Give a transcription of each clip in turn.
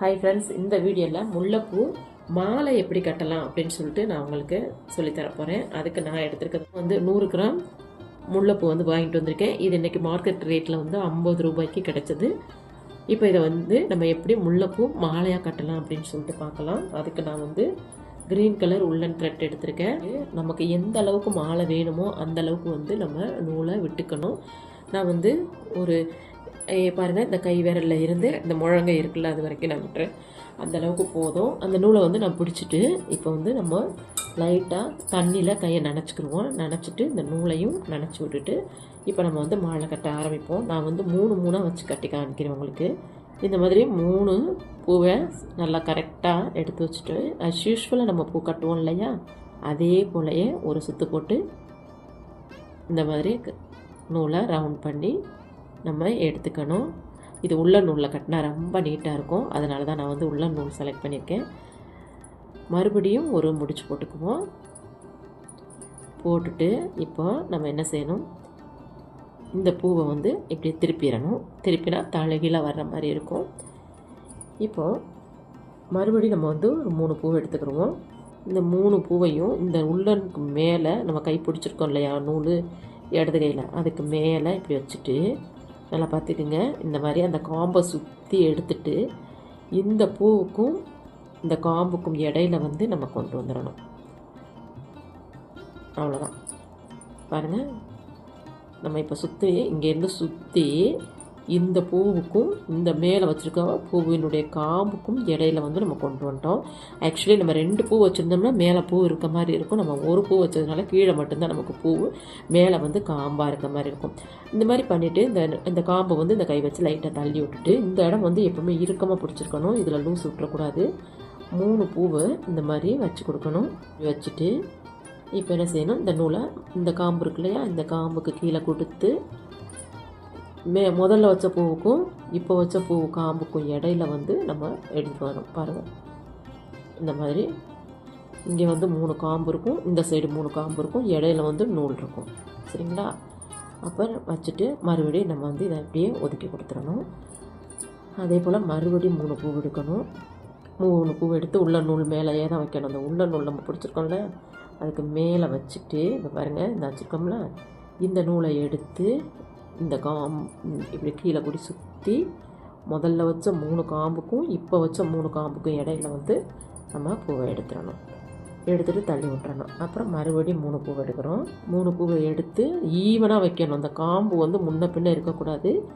Hi friends இந்த வீடியோவில் முல்லைப்பூ மாலை எப்படி கட்டலாம் அப்படின்னு சொல்லிட்டு நான் உங்களுக்கு சொல்லித்தர போகிறேன் அதுக்கு நான் எடுத்துருக்கிறது வந்து நூறு கிராம் முல்லைப்பூ வந்து வாங்கிட்டு வந்திருக்கேன். இது இன்றைக்கி மார்க்கெட் ரேட்டில் வந்து ஐம்பது ரூபாய்க்கு கிடைச்சது. இப்போ இதை வந்து நம்ம எப்படி முல்லைப்பூ மாலையாக கட்டலாம் அப்படின்னு சொல்லிட்டு பார்க்கலாம். அதுக்கு நான் வந்து க்ரீன் கலர் உள்ளன் த்ரெட் எடுத்திருக்கேன். நமக்கு எந்த அளவுக்கு மாலை வேணுமோ அந்த அளவுக்கு வந்து நம்ம நூலை விட்டுக்கணும். நான் வந்து ஒரு பாருங்கள் இந்த கை விரல்ல இருந்து இந்த முழங்கை இருக்குல்ல அது வரைக்கும் நான் விட்டுறேன். அந்த அளவுக்கு போதும். அந்த நூலை வந்து நான் பிடிச்சிட்டு இப்போ வந்து நம்ம லைட்டாக தண்ணியில் கையை நினச்சிக்கிடுவோம் நினச்சிட்டு இந்த நூலையும் நினச்சி விட்டுட்டு இப்போ நம்ம வந்து மாலை கட்ட ஆரம்பிப்போம். நான் வந்து மூணு மூணாக வச்சு கட்டி காமிக்கிறேன் உங்களுக்கு. இந்த மாதிரி மூணு பூவை நல்லா கரெக்டாக எடுத்து வச்சுட்டு அஸ் யூஸ்வலாக நம்ம பூ கட்டுவோம் இல்லையா? அதே போலயே ஒரு சுத்து போட்டு இந்த மாதிரி க- நூலை ரவுண்ட் பண்ணி நம்ம எடுத்துக்கணும். இது உள்ள நூலில் கட்டினா ரொம்ப நீட்டாக இருக்கும். அதனால தான் நான் வந்து உள்ள நூல் செலக்ட் பண்ணியிருக்கேன். மறுபடியும் ஒரு முடிச்சு போட்டுக்குவோம். போட்டுட்டு இப்போ நம்ம என்ன செய்யணும்? இந்த பூவை வந்து இப்படி திருப்பிடணும். திருப்பினா தலைகீழாக வர்ற மாதிரி இருக்கும். இப்போது மறுபடியும் நம்ம வந்து ஒரு மூணு பூவை எடுத்துக்கிடுவோம். இந்த மூணு பூவையும் இந்த உள்ளனுக்கு மேலே நம்ம கை பிடிச்சிருக்கோம் இல்லையா? நூல் இடது கையில். அதுக்கு மேலே இப்படி வச்சுட்டு நல்லா பார்த்துக்குங்க. இந்த மாதிரி அந்த காம்பை சுற்றி எடுத்துட்டு இந்த பூவுக்கும் இந்த காம்புக்கும் இடையில வந்து நம்ம கொண்டு வந்துடணும். அவ்வளோதான் பாருங்கள் நம்ம இப்போ சுற்றி இங்கேருந்து சுற்றி இந்த பூவுக்கும் இந்த மேலே வச்சுருக்க பூவினுடைய காம்புக்கும் இடையில வந்து நம்ம கொண்டு வந்துட்டோம். ஆக்சுவலி நம்ம ரெண்டு பூ வச்சுருந்தோம்னா மேலே பூ இருக்க மாதிரி இருக்கும். நம்ம ஒரு பூ வச்சதுனால கீழே மட்டும்தான் நமக்கு பூ மேலே வந்து காம்பாக இருக்க மாதிரி இருக்கும். இந்த மாதிரி பண்ணிவிட்டு இந்த இந்த காம்பை வந்து இந்த கை வச்சு லைட்டாக தள்ளி விட்டுட்டு இந்த இடம் வந்து எப்பவுமே இறுக்கமாக பிடிச்சிருக்கணும். இதில் லூஸ் விட்டுறக்கூடாது. மூணு பூவை இந்த மாதிரி வச்சு கொடுக்கணும். வச்சுட்டு இப்போ என்ன செய்யணும்? இந்த நூலை இந்த காம்பு இருக்கு இல்லையா? இந்த காம்புக்கு கீழே கொடுத்து மே முதல்ல வச்ச பூவுக்கும் இப்போ வச்ச பூ காம்புக்கும் இடையில வந்து நம்ம எடுத்து வரோம் பாருங்கள் இந்த மாதிரி. இங்கே வந்து மூணு காம்பு இருக்கும். இந்த சைடு மூணு காம்பு இருக்கும். இடையில வந்து நூல் இருக்கும். சரிங்களா? அப்போ வச்சுட்டு மறுபடியும் நம்ம வந்து இதை அப்படியே ஒதுக்கி கொடுத்துடணும். அதே போல் மறுபடியும் மூணு பூ எடுக்கணும். மூணு பூ எடுத்து உள்ள நூல் மேலேயே தான் வைக்கணும். அந்த உள்ள நூல் நம்ம பிடிச்சிருக்கோம்ல அதுக்கு மேலே வச்சுட்டு இப்போ பாருங்கள் இந்த வச்சுருக்கோம்ல. இந்த நூலை எடுத்து இந்த காம் இப்படி கீழே கூடி சுற்றி முதல்ல வச்ச மூணு காம்புக்கும் இப்போ வச்ச மூணு காம்புக்கும் இடையில வந்து நம்ம பூவை எடுத்துடணும். எடுத்துட்டு தள்ளி விட்டுறணும். அப்புறம் மறுபடியும் மூணு பூவை எடுக்கிறோம். மூணு பூவை எடுத்து ஈவனாக வைக்கணும். அந்த காம்பு வந்து முன்ன பின்ன இருக்கக்கூடாது.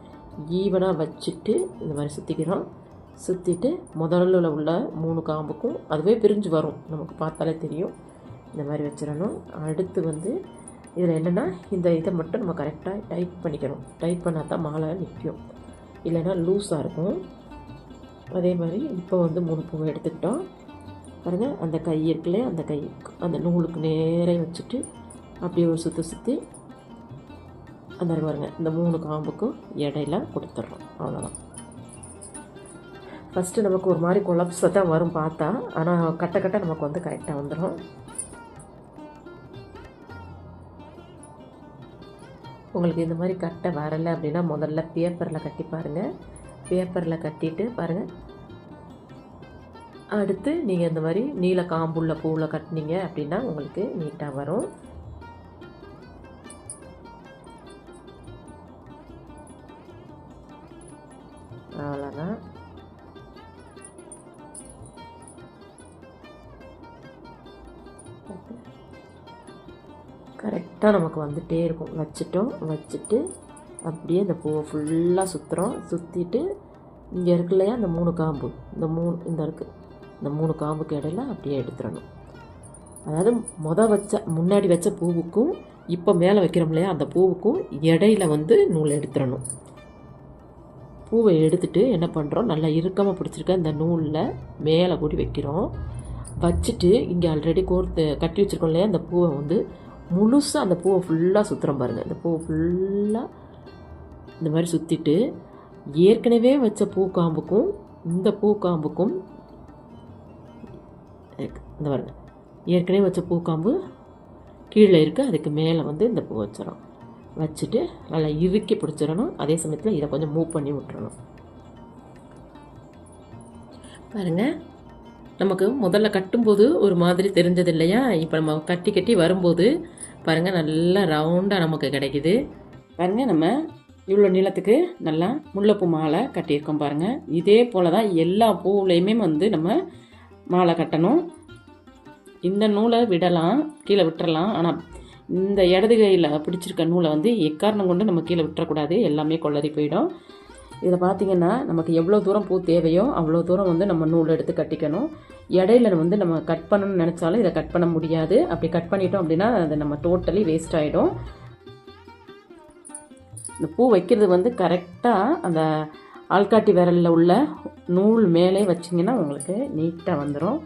ஈவனாக வச்சுட்டு இந்த மாதிரி சுற்றிக்கிறோம் சுற்றிட்டு முதல்ல உள்ள மூணு காம்புக்கும் அதுவே பிரிஞ்சு வரும். நமக்கு பார்த்தாலே தெரியும். இந்த மாதிரி வச்சிடணும். அடுத்து வந்து இதில் என்னென்னா இந்த இதை மட்டும் நம்ம கரெக்டாக டைட் பண்ணிக்கணும். டைட் பண்ணால் தான் மாலை நிற்கும். இல்லைன்னா லூஸாக இருக்கும். அதே மாதிரி இப்போ வந்து மூணு பூவை எடுத்துக்கிட்டோம். பாருங்கள் அந்த கை இருக்குல்ல அந்த கை அந்த நூலுக்கு நேரே வச்சுட்டு அப்படியே ஒரு சுற்றி சுற்றி அந்த பாருங்க இந்த மூணு காம்புக்கும் இடையில கொடுத்துட்றோம். அவ்வளோதான் ஃபஸ்ட்டு நமக்கு ஒரு மாதிரி கொலப்ஸாக தான் வரும் பார்த்தா ஆனால் கட்ட கட்ட நமக்கு வந்து கரெக்டாக வந்துடும் உங்களுக்கு இந்த மாதிரி கட்ட வரலை அப்படின்னா முதல்ல பேப்பரில் கட்டி பாருங்கள் பேப்பரில் கட்டிட்டு பாருங்கள் அடுத்து நீங்கள் இந்த மாதிரி நீல காம்புள்ள பூவில் கட்டினீங்க அப்படின்னா உங்களுக்கு நீட்டாக வரும். கரெக்டாக நமக்கு வந்துகிட்டே இருக்கும். வச்சுட்டோம். வச்சுட்டு அப்படியே இந்த பூவை ஃபுல்லாக சுற்றுறோம் சுற்றிட்டு இங்கே இருக்கு இல்லையா? இந்த மூணு காம்பு. இந்த மூணு இந்த இருக்குது இந்த மூணு காம்புக்கு இடையில அப்படியே எடுத்துடணும். அதாவது மொதல் வச்ச முன்னாடி வச்ச பூவுக்கும் இப்போ மேலே வைக்கிறோம் இல்லையா? அந்த பூவுக்கும் இடையில வந்து நூல் எடுத்துடணும். பூவை எடுத்துட்டு என்ன பண்ணுறோம் நல்லா இறுக்கமாக பிடிச்சிருக்க இந்த நூலில் மேலே கூடி வைக்கிறோம். வச்சுட்டு இங்கே ஆல்ரெடி கோர்த்து கட்டி வச்சுருக்கோம் இல்லையா? அந்த பூவை வந்து முழுசாக அந்த பூவை ஃபுல்லாக சுற்றுறோம் பாருங்கள் அந்த பூவை ஃபுல்லாக இந்த மாதிரி சுற்றிட்டு ஏற்கனவே வச்ச பூ காம்புக்கும் இந்த பூ காம்புக்கும் இந்த பாருங்க. ஏற்கனவே வச்ச பூ காம்பு கீழே இருக்குது அதுக்கு மேலே வந்து இந்த பூ வச்சிடும் வச்சுட்டு நல்லா இறுக்கி பிடிச்சிடணும். அதே சமயத்தில் இதை கொஞ்சம் மூவ் பண்ணி விட்டுறணும். பாருங்க. நமக்கு முதல்ல கட்டும்போது ஒரு மாதிரி தெரிஞ்சது இல்லையா? இப்போ நம்ம கட்டி கட்டி வரும்போது பாருங்கள் நல்லா ரவுண்டாக நமக்கு கிடைக்குது. பாருங்கள் நம்ம இவ்வளோ நீளத்துக்கு நல்லா முல்லைப்பூ மாலை கட்டியிருக்கோம் பாருங்கள் இதே போல் தான் எல்லா பூவுலையுமே வந்து நம்ம மாலை கட்டணும். இந்த நூலை விடலாம் கீழே விட்டுறலாம். ஆனால் இந்த இடது கையில் பிடிச்சிருக்க நூலை வந்து எக்காரணம் கொண்டு நம்ம கீழே விட்டுறக்கூடாது. எல்லாமே கொள்ளறி போயிடும். இதில் பார்த்தீங்கன்னா நமக்கு எவ்வளோ தூரம் பூ தேவையோ அவ்வளோ தூரம் வந்து நம்ம நூல் எடுத்து கட்டிக்கணும். இடையில வந்து நம்ம கட் பண்ணணும்னு நினச்சாலும் இதை கட் பண்ண முடியாது. அப்படி கட் பண்ணிட்டோம் அப்படின்னா அது நம்ம டோட்டலி வேஸ்ட் ஆகிடும் இந்த பூ வைக்கிறது வந்து கரெக்டாக அந்த ஆள்காட்டி விரலில் உள்ள நூல் மேலே வச்சிங்கன்னா உங்களுக்கு நீட்டாக வந்துடும்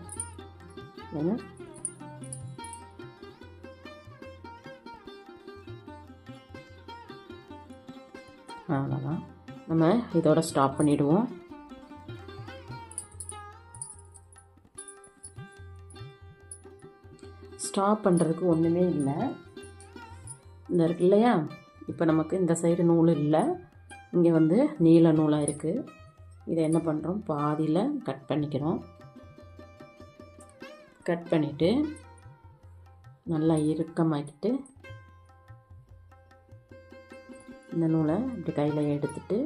அவ்வளோதான் நம்ம இதோட ஸ்டாப் பண்ணிடுவோம். ஸ்டாப் பண்ணுறதுக்கு ஒன்றுமே இல்லை. இந்த இருக்கு இல்லையா? இப்போ நமக்கு இந்த சைடு நூல் இல்லை. இங்கே வந்து நீல நூலாக இருக்குது இதை என்ன பண்ணுறோம் பாதியில் கட் பண்ணிக்கிறோம். கட் பண்ணிவிட்டு நல்லா இறுக்கமாக்கிட்டு இந்த நூலை இப்படி கையில் எடுத்துட்டு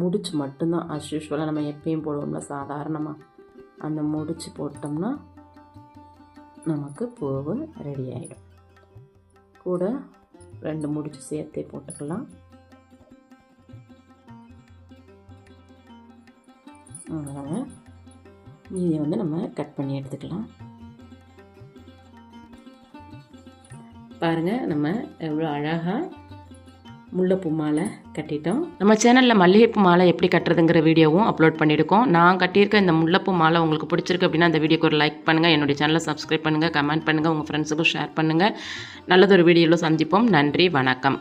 முடிச்சு மட்டும்தான் அஸ் யூஸ்வலாக நம்ம எப்பயும் போடுவோம்ல சாதாரணமாக அந்த முடிச்சு போட்டோம்னா நமக்கு பூவு ரெடி ஆகிடும் கூட ரெண்டு முடிச்சு சேர்த்தே போட்டுக்கலாம். அதனால் இதை வந்து நம்ம கட் பண்ணி எடுத்துக்கலாம். பாருங்கள் நம்ம எவ்வளோ அழகாக முல்லைப்பூ மாலை கட்டிட்டோம். நம்ம சேனலில் மல்லிகைப்பூ மாலை எப்படி கட்டுறதுங்கிற வீடியோவும் அப்லோட் பண்ணியிருக்கோம். நான் கட்டியிருக்க இந்த முல்லைப்பூ மாலை உங்களுக்கு பிடிச்சிருக்கு அப்படின்னா அந்த வீடியோக்கு ஒரு லைக் பண்ணுங்கள் என்னுடைய சேனலை சப்ஸ்கிரைப் பண்ணுங்கள் கமெண்ட் பண்ணுங்கள் உங்கள் ஃப்ரெண்ட்ஸுக்கும் ஷேர் பண்ணுங்கள் நல்லதொரு வீடியோவில் சந்திப்போம். நன்றி வணக்கம்.